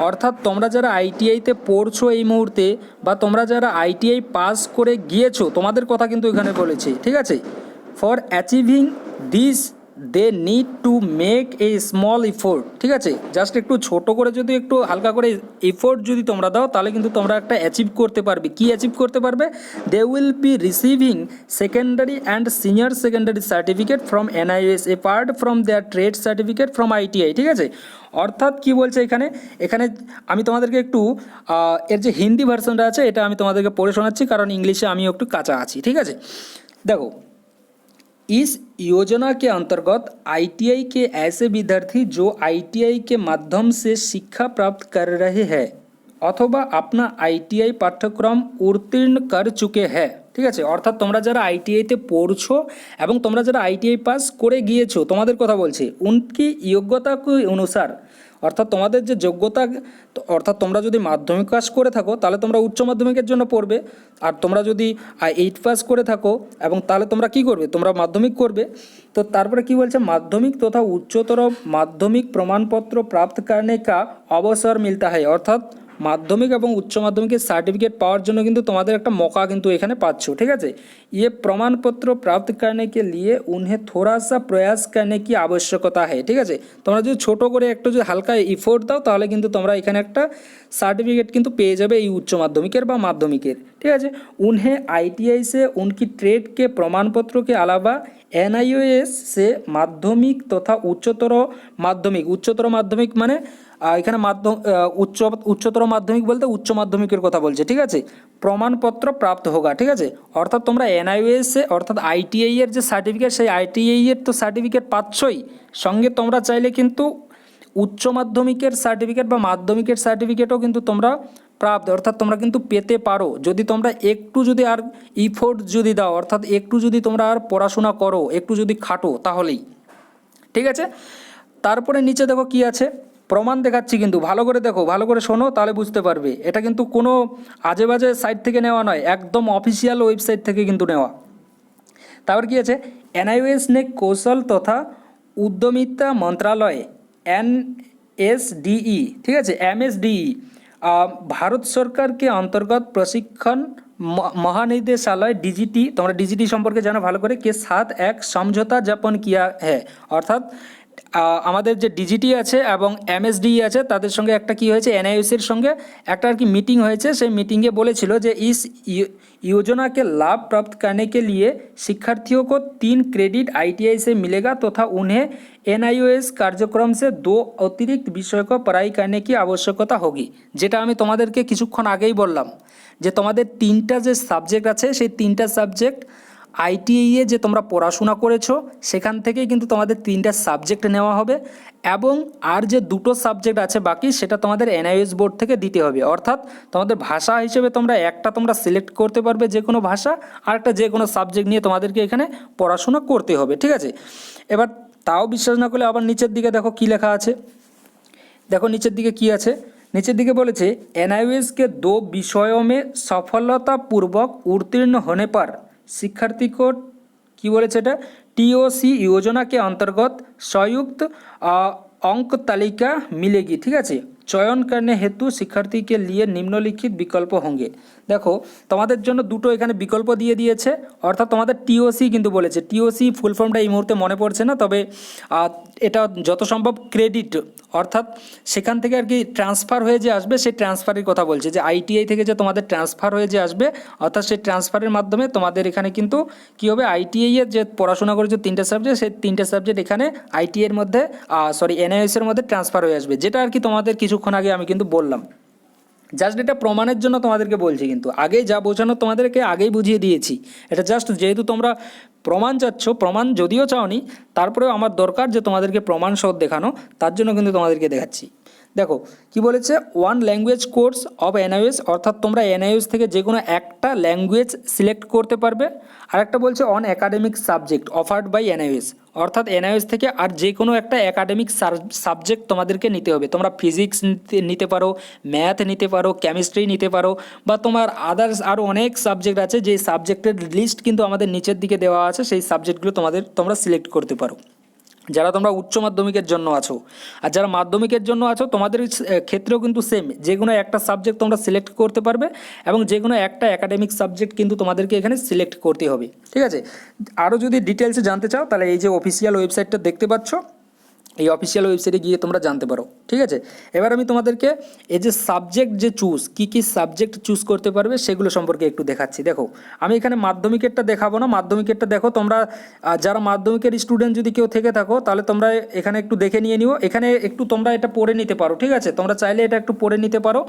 অর্থাৎ তোমরা যারা আইটিআইতে পড়ছো এই মুহূর্তে বা তোমরা যারা আইটিআই পাস করে গিয়েছো, তোমাদের কথা কিন্তু এখানে বলেছে, ঠিক আছে? For achieving this they need to make a small effort ঠিক আছে? জাস্ট একটু ছোট করে যদি একটু হালকা করে এফোর্ট যদি তোমরা দাও, তাহলে কিন্তু তোমরা একটা অ্যাচিভ করতে পারবে। কি অ্যাচিভ করতে পারবে? They will be receiving secondary and senior secondary certificate from NIOS apart from their trade certificate from ITI ঠিক আছে? অর্থাৎ কি বলছে এখানে? এখানে আমি তোমাদেরকে একটু এর যে হিন্দি ভার্সনটা আছে, এটা আমি তোমাদেরকে পড়ে শোনাচ্ছি, কারণ ইংলিশে আমি একটু কাঁচা আছি, ঠিক আছে? দেখো इस योजना के अंतर्गत आईटीआई के ऐसे विद्यार्थी जो आईटीआई के माध्यम से शिक्षा प्राप्त कर रहे हैं অথবা আপনা আইটিআই পাঠ্যক্রম উত্তীর্ণ কর চুকে হ্যাঁ ঠিক আছে অর্থাৎ তোমরা যারা আইটিআইতে পড়ছো এবং তোমরা যারা আইটিআই পাস করে গিয়েছো তোমাদের কথা বলছে উনকি যোগ্যতা কে অনুসার অর্থাৎ তোমাদের যে যোগ্যতা, অর্থাৎ তোমরা যদি মাধ্যমিক পাস করে থাকো, তাহলে তোমরা উচ্চ মাধ্যমিকের জন্য পড়বে। আর তোমরা যদি এইট পাস করে থাকো, এবং তাহলে তোমরা কি করবে? তোমরা মাধ্যমিক করবে। তো তারপরে কি বলছে? মাধ্যমিক তথা উচ্চতর মাধ্যমিক প্রমাণপত্র প্রাপ্ত কারণে কা অবসর মিলতে হয় অর্থাৎ মাধ্যমিক এবং উচ্চ মাধ্যমিকের সার্টিফিকেট পাওয়ার জন্য কিন্তু তোমাদের একটা মকা কিন্তু এখানে পাচ্ছ, ঠিক আছে? ইয়ে প্রমাণপত্র প্রাপ্ত करने লিয়ে, উনহে उन्हें थोड़ा প্রয়াস प्रयास কি আবশ্যকতা হয় ঠিক আছে? তোমরা যদি ছোট করে একটু যদি হালকা ইফোর্ট দাও, তাহলে কিন্তু তোমরা এখানে একটা সার্টিফিকেট কিন্তু পেয়ে যাবে এই উচ্চ মাধ্যমিকের বা মাধ্যমিকের, ঠিক আছে? উনহে আইটিআই সে উনকি ট্রেডকে প্রমাণপত্রকে আলাবা, এনআইওএস সে মাধ্যমিক তথা উচ্চতর মাধ্যমিক উচ্চতর মাধ্যমিক মানে এখানে মাধ্যম উচ্চ, উচ্চতর মাধ্যমিক বলতে উচ্চ মাধ্যমিকের কথা বলছে, ঠিক আছে? প্রমাণপত্র প্রাপ্ত হোগা, ঠিক আছে? অর্থাৎ তোমরা এনআইওএসে অর্থাৎ আইটিআই এর যে সার্টিফিকেট সেই আইটিআই এর তো সার্টিফিকেট পাচ্ছই। সঙ্গে তোমরা চাইলে কিন্তু উচ্চ মাধ্যমিকের সার্টিফিকেট বা মাধ্যমিকের সার্টিফিকেটও কিন্তু তোমরা প্রাপ্ত, অর্থাৎ তোমরা কিন্তু পেতে পারো। যদি তোমরা একটু যদি আর ইফোর্ট যদি দাও, অর্থাৎ একটু যদি তোমরা আর পড়াশোনা করো, একটু যদি খাটো, তাহলেই। ঠিক আছে? তারপরে নিচে দেখো কি আছে? প্রমাণ দেখাচ্ছি কিন্তু, ভালো করে দেখো, ভালো করে শোনো, তাহলে বুঝতে পারবে। এটা কিন্তু কোনো আজে বাজে সাইট থেকে নেওয়া নয়, একদম অফিসিয়াল ওয়েবসাইট থেকে কিন্তু নেওয়া। তারপর কী আছে? এনআইওএস নে কৌশল তথা উদ্যমিতা মন্ত্রালয় এন এস ডিই ঠিক আছে? এম এস ডিই ভারত সরকারকে অন্তর্গত প্রশিক্ষণ মহানির্দেশালয় ডিজিটি তোমরা ডিজিটি সম্পর্কে জানো ভালো করে, কে সাত এক সমঝোতা যাপন কিয়া হ্যাঁ অর্থাৎ আমাদের যে ডিজিটি আছে এবং এমএসডি আছে তাদের সঙ্গে একটা কি হয়েছে এনআইএসের সঙ্গে একটা আর কি মিটিং হয়েছে সেই মিটিংয়ে বলেছিল যে इस यो- योजना के लाभ प्राप्त करने के लिए शिक्षार्थियों को तीन क्रेडिट आईटीआई से मिलेगा तथा उन्हें एनआईओएस कार्यक्रम से दो अतिरिक्त विषय को पढ़ाई करने की आवश्यकता होगी যেটা আমি তোমাদেরকে কিছুক্ষণ আগেই বললাম যে তোমাদের তিনটা যে সাবজেক্ট আছে সেই তিনটা সাবজেক্ট আইটিআইয়ে যে তোমরা পড়াশোনা করেছ, সেখান থেকেই কিন্তু তোমাদের তিনটা সাবজেক্ট নেওয়া হবে এবং আর যে দুটো সাবজেক্ট আছে বাকি, সেটা তোমাদের এনআইএস বোর্ড থেকে দিতে হবে। অর্থাৎ তোমাদের ভাষা হিসেবে তোমরা একটা তোমরা সিলেক্ট করতে পারবে যে কোনো ভাষা, আর একটা যে কোনো সাবজেক্ট নিয়ে তোমাদেরকে এখানে পড়াশোনা করতে হবে, ঠিক আছে? এবার তাও বিশ্বাস না করলে আবার নিচের দিকে দেখো কী লেখা আছে। দেখো নিচের দিকে কি আছে। নিচের দিকে বলেছে এনআইএসকে দো বিষয়মে সফলতাপূর্বক উত্তীর্ণ হনে পার। पर शिक्षार्थी को কি বলেছে এটা টিওসি योजना के अंतर्गत संयुक्त अ, अंक तालिका मिलेगी ঠিক আছে চয়ন करने हेतु শিক্ষার্থী के लिए নিম্নলিখিত বিকল্প होंगे দেখো, তোমাদের জন্য দুটো এখানে বিকল্প দিয়ে দিয়েছে, অর্থাৎ তোমাদের টিওসি কিন্তু বলেছে। টিওসি ফুল ফর্মটা এই মুহূর্তে মনে পড়ছে না, তবে এটা যত সম্ভব ক্রেডিট অর্থাৎ সেখান থেকে আর কি ট্রান্সফার হয়ে যে আসবে, সেই ট্রান্সফারের কথা বলছে। যে আইটিআই থেকে যে তোমাদের ট্রান্সফার হয়ে যে আসবে, অর্থাৎ সেই ট্রান্সফারের মাধ্যমে তোমাদের এখানে কিন্তু কী হবে আইটিআই এর যে পড়াশোনা করেছে তিনটে সাবজেক্ট সেই তিনটে সাবজেক্ট এখানে আইটিআই এর মধ্যে সরি এনআইএস এর মধ্যে ট্রান্সফার হয়ে আসবে। যেটা আর কি তোমাদের কিছুক্ষণ আগে আমি কিন্তু বললাম। জাস্ট এটা প্রমাণের জন্য তোমাদেরকে বলছি কিন্তু। আগে যা বোঝানো তোমাদেরকে আগেই বুঝিয়ে দিয়েছি। এটা জাস্ট যেহেতু তোমরা প্রমাণ চাচ্ছ, প্রমাণ যদিও চাওনি, তারপরেও আমার দরকার যে তোমাদেরকে প্রমাণ সহ দেখানো, তার জন্য কিন্তু তোমাদেরকে দেখাচ্ছি। দেখো, কি বলেছে? One language course of NIOS অর্থাৎ তোমরা এনআইএস থেকে যে কোনো একটা ল্যাঙ্গুয়েজ সিলেক্ট করতে পারবে। আর একটা বলছে on academic subject offered by NIOS অর্থাৎ এনআইএস থেকে আর যে কোনো একটা একাডেমিক সাবজেক্ট তোমাদেরকে নিতে হবে। তোমরা ফিজিক্স নিতে পারো ম্যাথ নিতে পারো কেমিস্ট্রি নিতে পারো, বা তোমার আদার্স আরও অনেক সাবজেক্ট আছে যে সাবজেক্টের লিস্ট কিন্তু আমাদের নিচের দিকে দেওয়া আছে, সেই সাবজেক্টগুলো তোমাদের, তোমরা সিলেক্ট করতে পারো। যারা তোমরা উচ্চ মাধ্যমিকের জন্য আছো, আর যারা মাধ্যমিকের জন্য আছো, তোমাদের ক্ষেত্রেও কিন্তু সেম যে কোনো একটা সাবজেক্ট তোমরা সিলেক্ট করতে পারবে এবং যে কোনো একটা একাডেমিক সাবজেক্ট কিন্তু তোমাদেরকে এখানে সিলেক্ট করতে হবে, ঠিক আছে? আরও যদি ডিটেলসে জানতে চাও, তাহলে এই যে অফিসিয়াল ওয়েবসাইটটা দেখতে পাচ্ছ এই অফিসিয়াল ওয়েবসাইটে গিয়ে তোমরা জানতে পারো, ঠিক আছে? এবার আমি তোমাদেরকে এই যে সাবজেক্ট যে চুজ কি কি সাবজেক্ট চুজ করতে পারবে সেগুলো সম্পর্কে একটু দেখাচ্ছি। দেখো, আমি এখানে মাধ্যমিকেরটা দেখাবো না, মাধ্যমিকেরটা দেখো, তোমরা যারা মাধ্যমিকের স্টুডেন্ট যদি কেউ থেকে থাকো, তাহলে তোমরা এখানে একটু দেখে নিয়ে নিও। এখানে একটু তোমরা এটা পড়ে নিতে পারো, ঠিক আছে? তোমরা চাইলে এটা একটু পড়ে নিতে পারো।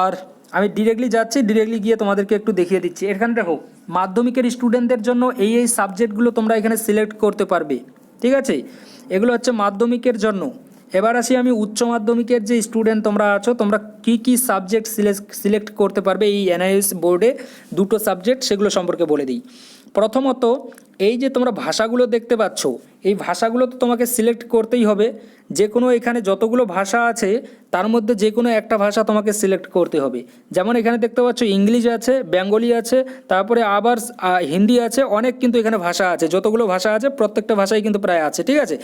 আর আমি ডিরেক্টলি যাচ্ছি ডিরেক্টলি গিয়ে তোমাদেরকে একটু দেখিয়ে দিচ্ছি। এখানে দেখো, মাধ্যমিকের স্টুডেন্টদের জন্য এই এই সাবজেক্টগুলো তোমরা এখানে সিলেক্ট করতে পারবে। ঠিক আছে? এগুলো হচ্ছে মাধ্যমিকের জন্য। এবার আসি আমি উচ্চ মাধ্যমিকের যে স্টুডেন্ট তোমরা আছো, তোমরা কি কি সাবজেক্ট সিলেক্ট করতে পারবে এই এনআইএস বোর্ডে দুটো সাবজেক্ট সেগুলো সম্পর্কে বলে দিই। প্রথমত এই যে তোমরা ভাষাগুলো দেখতে পাচ্ছ, এই ভাষাগুলো তো তোমাকে সিলেক্ট করতেই হবে। যে কোনো এখানে যতগুলো ভাষা আছে, তার মধ্যে যে কোনো একটা ভাষা তোমাকে সিলেক্ট করতে হবে। যেমন এখানে দেখতে পাচ্ছ ইংলিশ আছে, বেঙ্গলি আছে, তারপরে আবার হিন্দি আছে, অনেক কিন্তু এখানে ভাষা আছে। যতগুলো ভাষা আছে, প্রত্যেকটা ভাষাই কিন্তু প্রায় আছে, ঠিক আছে?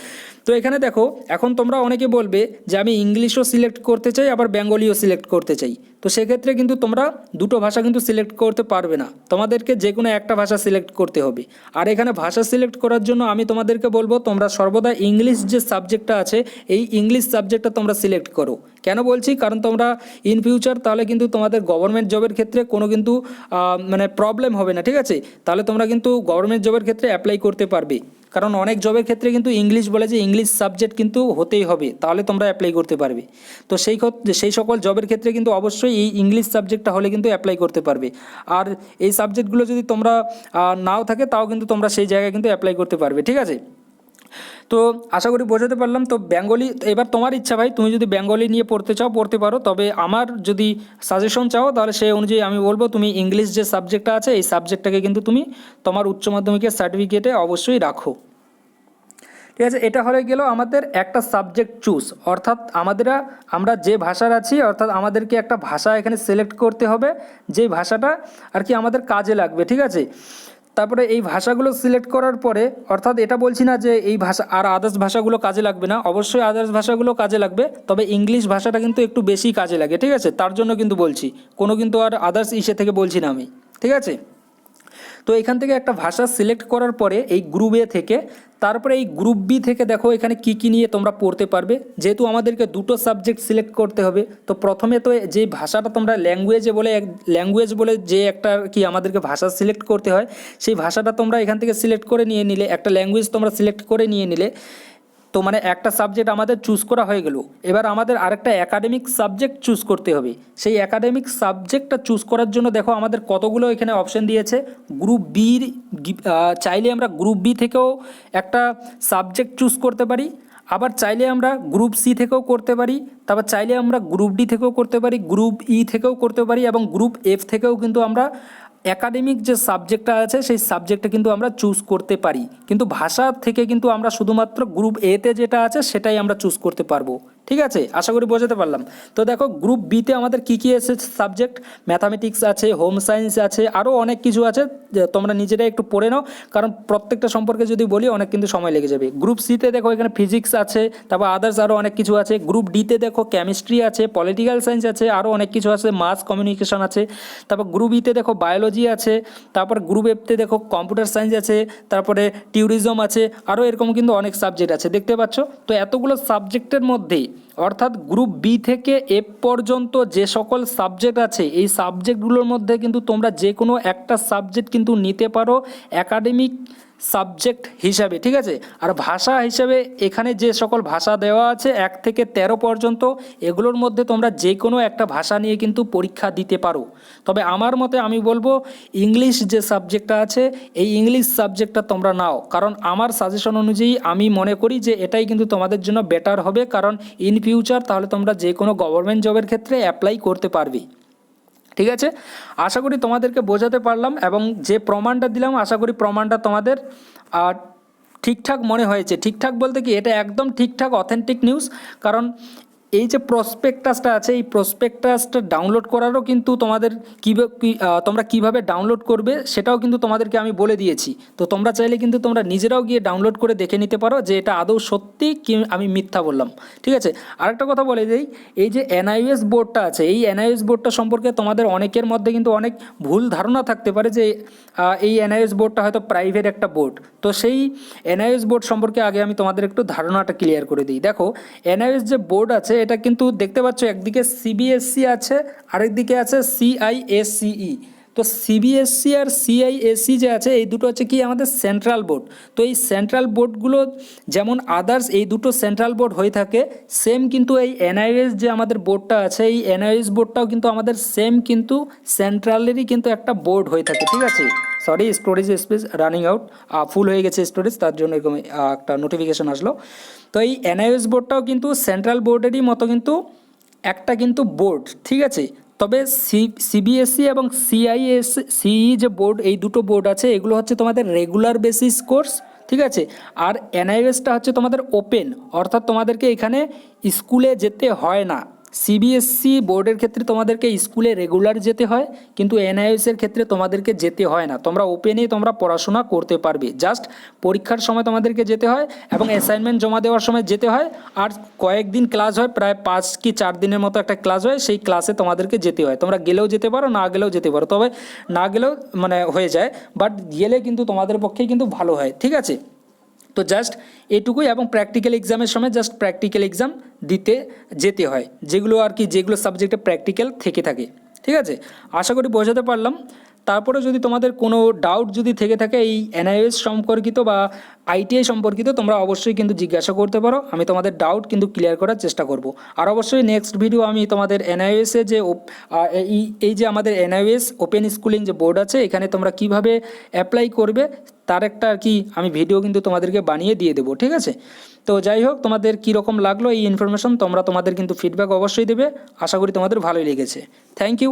তো এখানে দেখো, এখন তোমরা অনেকে বলবে যে আমি ইংলিশও সিলেক্ট করতে চাই, আবার বেঙ্গলিও সিলেক্ট করতে চাই। তো সেক্ষেত্রে কিন্তু তোমরা দুটো ভাষা কিন্তু সিলেক্ট করতে পারবে না। তোমাদেরকে যে কোনো একটা ভাষা সিলেক্ট করতে হবে। আর এখানে ভাষা সিলেক্ট করার জন্য আমি তোমাদেরকে বলব, তোমরা সর্বদা ইংলিশ যে সাবজেক্টটা আছে, এই ইংলিশ সাবজেক্টটা তোমরা সিলেক্ট করো। কেন বলছি? কারণ তোমরা ইন ফিউচার তাহলে কিন্তু তোমাদের গভর্নমেন্ট জবের ক্ষেত্রে কোনো কিন্তু মানে প্রবলেম হবে না, ঠিক আছে? তাহলে তোমরা কিন্তু গভর্নমেন্ট জবের ক্ষেত্রে অ্যাপ্লাই করতে পারবে। কারণ অনেক জবের ক্ষেত্রে কিন্তু ইংলিশ বলে যে ইংলিশ সাবজেক্ট কিন্তু হতেই হবে, তাহলে তোমরা অ্যাপ্লাই করতে পারবে। তো সেই সেই সকল জবের ক্ষেত্রে কিন্তু অবশ্যই এই ইংলিশ সাবজেক্টটা হলে কিন্তু অ্যাপ্লাই করতে পারবে। আর এই সাবজেক্টগুলো যদি তোমরা নাও থাকে, তাও কিন্তু তোমরা সেই জায়গায় কিন্তু অ্যাপ্লাই করতে পারবে, ঠিক আছে? তো আশা করি বোঝাতে পারলাম। তো বেঙ্গলি, এবার তোমার ইচ্ছা ভাই, তুমি যদি বেঙ্গলি নিয়ে পড়তে চাও, পড়তে পারো। তবে আমার যদি সাজেশন চাও, তাহলে সেই অনুযায়ী আমি বলব, তুমি ইংলিশ যে সাবজেক্টটা আছে, এই সাবজেক্টটাকে কিন্তু তুমি তোমার উচ্চ মাধ্যমিকের সার্টিফিকেটে অবশ্যই রাখো। ঠিক আছে, এটা হয়ে গেল আমাদের একটা সাবজেক্ট চুজ অর্থাৎ আমাদের, আমরা যে ভাষার আছি, অর্থাৎ আমাদেরকে একটা ভাষা এখানে সিলেক্ট করতে হবে যেই ভাষাটা আর কি আমাদের কাজে লাগবে, ঠিক আছে? তারপরে এই ভাষাগুলো সিলেক্ট করার পরে, অর্থাৎ এটা বলছি না যে এই ভাষা, আর আদার্স ভাষাগুলো কাজে লাগবে না, অবশ্যই আদার্স ভাষাগুলো কাজে লাগবে, তবে ইংলিশ ভাষাটা কিন্তু একটু বেশি কাজে লাগে, ঠিক আছে? তার জন্য কিন্তু বলছি, কোনো কিন্তু আর আদার্স ইসে থেকে বলছি না আমি, ঠিক আছে? তো এখান থেকে একটা ভাষা সিলেক্ট করার পরে এই গ্রুপ এ থেকে, তারপরে এই গ্রুপ বি থেকে দেখো এখানে কি কি নিয়ে তোমরা পড়তে পারবে। যেহেতু আমাদেরকে দুটো সাবজেক্ট সিলেক্ট করতে হবে, তো প্রথমে তো যে ভাষাটা তোমরা ল্যাঙ্গুয়েজে বলে ল্যাঙ্গুয়েজ বলে যে একটা কি আমাদেরকে ভাষা সিলেক্ট করতে হয়, সেই ভাষাটা তোমরা এখান থেকে সিলেক্ট করে নিয়ে নিলে, একটা ল্যাঙ্গুয়েজ তোমরা সিলেক্ট করে নিয়ে নিলে তো মানে একটা সাবজেক্ট আমাদের চুজ করা হয়ে গেল। এবার আমাদের আরেকটা একাডেমিক সাবজেক্ট চুজ করতে হবে। সেই একাডেমিক সাবজেক্টটা চুজ করার জন্য দেখো আমাদের কতগুলো এখানে অপশন দিয়েছে। গ্রুপ বির চাইলে আমরা গ্রুপ বি থেকেও একটা সাবজেক্ট চুজ করতে পারি। আবার চাইলে আমরা গ্রুপ সি থেকেও করতে পারি। তারপর চাইলে আমরা গ্রুপ ডি থেকেও করতে পারি গ্রুপ ই থেকেও করতে পারি এবং গ্রুপ এফ থেকেও কিন্তু আমরা একাডেমিক যে সাবজেক্টটা আছে, সেই সাবজেক্টটা কিন্তু আমরা চুজ করতে পারি। কিন্তু ভাষা থেকে কিন্তু আমরা শুধুমাত্র গ্রুপ এতে যেটা আছে, সেটাই আমরা চুজ করতে পারব। ঠিক আছে? আশা করি বোঝাতে পারলাম। তো দেখো গ্রুপ বিতে আমাদের কী কী আছে সাবজেক্ট ম্যাথামেটিক্স আছে হোম সায়েন্স আছে আরও অনেক কিছু আছে তোমরা নিজেরাই একটু পড়ে নাও, কারণ প্রত্যেকটা সম্পর্কে যদি বলি, অনেক কিন্তু সময় লেগে যাবে। গ্রুপ সিতে দেখো, এখানে ফিজিক্স আছে, তারপর আদার্স আরও অনেক কিছু আছে। গ্রুপ ডিতে দেখো কেমিস্ট্রি আছে পলিটিক্যাল সায়েন্স আছে আরও অনেক কিছু আছে মাস কমিউনিকেশন আছে। তারপর গ্রুপ ইতে দেখো বায়োলজি আছে, তারপর গ্রুপ এফতে দেখো কম্পিউটার সায়েন্স আছে, তারপরে টিউরিজম আছে আরও এরকম কিন্তু অনেক সাবজেক্ট আছে। দেখতে পাচ্ছ? তো এতগুলো সাবজেক্টের মধ্যে অর্থাৎ গ্রুপ বি থেকে এফ পর্যন্ত যে সকল সাবজেক্ট আছে, এই সাবজেক্টগুলোর মধ্যে কিন্তু তোমরা যে কোনো একটা সাবজেক্ট কিন্তু নিতে পারো একাডেমিক সাবজেক্ট হিসাবে, ঠিক আছে? আর ভাষা হিসাবে এখানে যে সকল ভাষা দেওয়া আছে, এক থেকে তেরো পর্যন্ত, এগুলোর মধ্যে তোমরা যে কোনো একটা ভাষা নিয়ে কিন্তু পরীক্ষা দিতে পারো। তবে আমার মতে আমি বলব, ইংলিশ যে সাবজেক্টটা আছে, এই ইংলিশ সাবজেক্টটা তোমরা নাও। কারণ আমার সাজেশন অনুযায়ী আমি মনে করি যে এটাই কিন্তু তোমাদের জন্য বেটার হবে। কারণ ইন ফিউচার তাহলে তোমরা যে কোনো গভর্নমেন্ট জবের ক্ষেত্রে অ্যাপ্লাই করতে পারবে। ঠিক আছে? আশা করি তোমাদেরকে বোঝাতে পারলাম এবং যে প্রমাণটা দিলাম, আশা করি প্রমাণটা তোমাদের আর ঠিকঠাক মনে হয়েছে। ঠিকঠাক বলতে কি, এটা একদম ঠিকঠাক অথেন্টিক নিউজ কারণ এই যে প্রসপেক্টাসটা আছে, এই প্রসপেক্টাসটা ডাউনলোড করারও কিন্তু তোমাদের কীভাবে তোমরা কীভাবে ডাউনলোড করবে সেটাও কিন্তু তোমাদেরকে আমি বলে দিয়েছি। তো তোমরা চাইলে কিন্তু তোমরা নিজেরাও গিয়ে ডাউনলোড করে দেখে নিতে পারো যে এটা আদৌ সত্যি কি আমি মিথ্যা বললাম। ঠিক আছে? আরেকটা কথা বলে দিই, এই যে এনআইএস বোর্ডটা আছে, এই এনআইএস বোর্ডটা সম্পর্কে তোমাদের অনেকের মধ্যে কিন্তু অনেক ভুল ধারণা থাকতে পারে যে এই এনআইএস বোর্ডটা হয়তো প্রাইভেট একটা বোর্ড তো সেই এনআইএস বোর্ড সম্পর্কে আগে আমি তোমাদের একটু ধারণাটা ক্লিয়ার করে দিই। দেখো এনআইএস যে বোর্ড আছে এটা কিন্তু দেখতে পাচ্ছ একদিকে সিবিএসসি আছে আরেকদিকে আছে সিআইএসসিই তো সিবিএসসি আর সিআইএসসি যে আছে, এই দুটো হচ্ছে কি আমাদের সেন্ট্রাল বোর্ড তো এই সেন্ট্রাল বোর্ডগুলো যেমন আদার্স এই দুটো সেন্ট্রাল বোর্ড হয়ে থাকে সেম কিন্তু এই এনআইএস যে আমাদের বোর্ডটা আছে, এই এনআইএস বোর্ডটাও কিন্তু আমাদের সেম কিন্তু সেন্ট্রালেরই কিন্তু একটা বোর্ড হয়ে থাকে, ঠিক আছে? Sorry storage space running out full হয়ে গেছে স্টোরেজ তার জন্য এরকম একটা নোটিফিকেশন আসলো। তো এই এনআইএস বোর্ডটাও কিন্তু সেন্ট্রাল বোর্ডেরই মতো কিন্তু একটা কিন্তু বোর্ড ঠিক আছে? তবে সি সিবিএসই এবং সিআইএস সিই যে বোর্ড, এই দুটো বোর্ড আছে, এগুলো হচ্ছে তোমাদের রেগুলার বেসিস কোর্স ঠিক আছে? আর এনআইএসটা হচ্ছে তোমাদের ওপেন অর্থাৎ তোমাদেরকে এখানে স্কুলে যেতে হয় না। সিবিএসসি বোর্ডের ক্ষেত্রে তোমাদেরকে স্কুলে রেগুলার যেতে হয়, কিন্তু এনআইএস এর ক্ষেত্রে তোমাদেরকে যেতে হয় না। তোমরা ওপেনেই তোমরা পড়াশোনা করতে পারবে। জাস্ট পরীক্ষার সময় তোমাদেরকে যেতে হয় এবং অ্যাসাইনমেন্ট জমা দেওয়ার সময় যেতে হয়। আর কয়েকদিন ক্লাস হয়, প্রায় পাঁচ কি চার দিনের মতো একটা ক্লাস হয়, সেই ক্লাসে তোমাদেরকে যেতে হয়। তোমরা গেলেও যেতে পারো, না গেলেও যেতে পারো। তবে না গেলেও মানে হয়ে যায় বাট গেলে কিন্তু তোমাদের পক্ষেই কিন্তু ভালো হয়। ঠিক আছে? তো জাস্ট এটুকুই এবং প্র্যাকটিক্যাল এক্সামের সময় জাস্ট প্র্যাকটিক্যাল এক্সাম দিতে যেতে হয়। যেগুলো আর কি, যেগুলো সাবজেক্টে প্র্যাকটিক্যাল থেকে থাকে। ঠিক আছে? আশা করি বোঝাতে পারলাম। তারপরে যদি তোমাদের কোনো ডাউট যদি থেকে থাকে এই এনআইএস সম্পর্কিত বা আইটিআই সম্পর্কিত, তোমরা অবশ্যই কিন্তু জিজ্ঞাসা করতে পারো। আমি তোমাদের ডাউট কিন্তু ক্লিয়ার করার চেষ্টা করব। আর অবশ্যই নেক্সট ভিডিও আমি তোমাদের এনআইএসে যে এই যে আমাদের এনআইএস ওপেন স্কুলিং যে বোর্ড আছে, এখানে তোমরা কীভাবে অ্যাপ্লাই করবে, তার একটা আর কি আমি ভিডিও কিন্তু তোমাদেরকে বানিয়ে দিয়ে দেবো, ঠিক আছে? তো যাই হোক, তোমাদের কীরকম লাগল এই ইনফরমেশন তোমরা তোমাদের কিন্তু ফিডব্যাক অবশ্যই দেবে। আশা করি তোমাদের ভালোই লেগেছে। Thank you